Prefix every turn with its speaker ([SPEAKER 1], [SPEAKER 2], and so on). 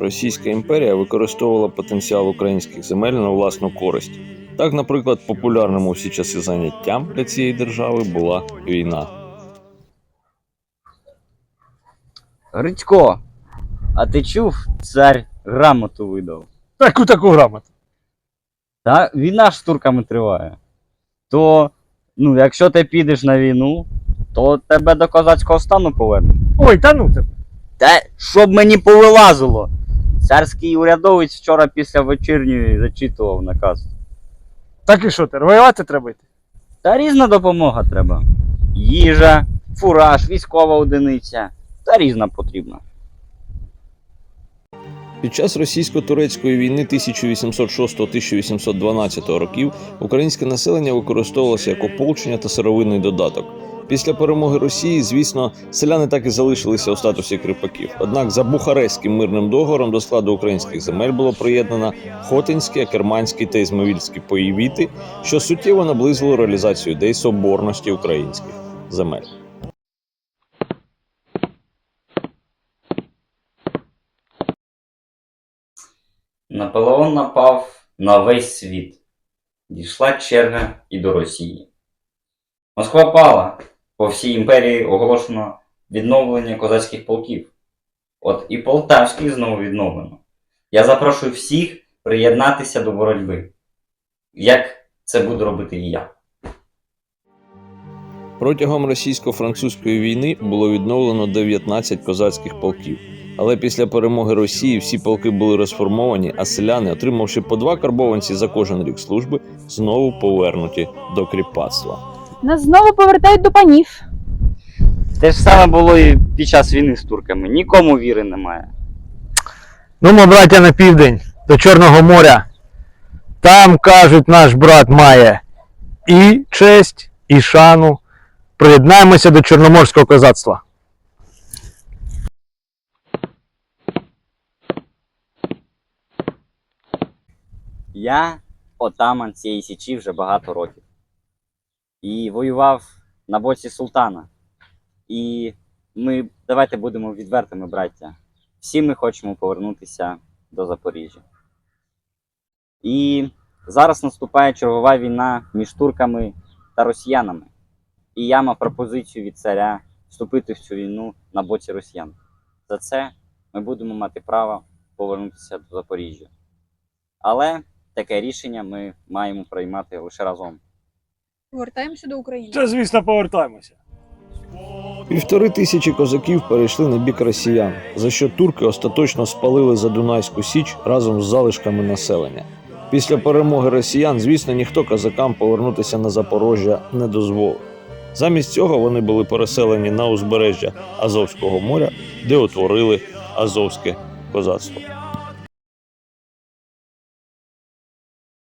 [SPEAKER 1] Російська імперія використовувала потенціал українських земель на власну користь. Так, наприклад, популярним у всі часи заняттям для цієї держави була війна.
[SPEAKER 2] Грицько, а ти чув, цар грамоту видав?
[SPEAKER 3] Таку таку грамоту.
[SPEAKER 2] Та війна ж з турками триває. То, ну, якщо ти підеш на війну, то тебе до козацького стану повернуть.
[SPEAKER 3] Ой, та ну тебе.
[SPEAKER 2] Та щоб мені повилазило. Царський урядовець вчора після вечірньої зачитував наказ.
[SPEAKER 3] Так і що ти, воювати треба йти?
[SPEAKER 2] Та різна допомога треба. Їжа, фураж, військова одиниця. Та різна потрібна.
[SPEAKER 1] Під час російсько-турецької війни 1806-1812 років українське населення використовувалося як ополчення та сировинний додаток. Після перемоги Росії, звісно, селяни так і залишилися у статусі кріпаків. Однак за Бухарестським мирним договором до складу українських земель було приєднано Хотинські, Акерманські та Ізмаїльські поївіти, що суттєво наблизило реалізацію ідей соборності українських земель.
[SPEAKER 2] Наполеон напав на весь світ. Дійшла черга і до Росії. Москва пала. По всій імперії оголошено відновлення козацьких полків. От і Полтавський знову відновлено. Я запрошую всіх приєднатися до боротьби. Як це буду робити і я.
[SPEAKER 1] Протягом російсько-французької війни було відновлено 19 козацьких полків. Але після перемоги Росії всі полки були розформовані, а селяни, отримавши по два карбованці за кожен рік служби, знову повернуті до кріпацтва.
[SPEAKER 4] Нас знову повертають до панів.
[SPEAKER 2] Те ж саме було і під час війни з турками. Нікому віри немає.
[SPEAKER 3] Ну, ми, браття, на південь, до Чорного моря. Там, кажуть, наш брат має і честь, і шану. Приєднаємося до Чорноморського козацтва.
[SPEAKER 2] Я отаман цієї січі вже багато років. І воював на боці султана. І ми давайте будемо відвертими, браття. Всі ми хочемо повернутися до Запоріжжя. І зараз наступає чергова війна між турками та росіянами. І я мав пропозицію від царя вступити в цю війну на боці росіян. За це ми будемо мати право повернутися до Запоріжжя. Але таке рішення ми маємо приймати лише разом.
[SPEAKER 4] Повертаємося до України.
[SPEAKER 3] Це, звісно, повертаємося.
[SPEAKER 1] Півтори тисячі козаків перейшли на бік росіян, за що турки остаточно спалили Задунайську Січ разом з залишками населення. Після перемоги росіян, звісно, ніхто козакам повернутися на Запорожжя не дозволив. Замість цього вони були переселені на узбережжя Азовського моря, де утворили Азовське козацтво.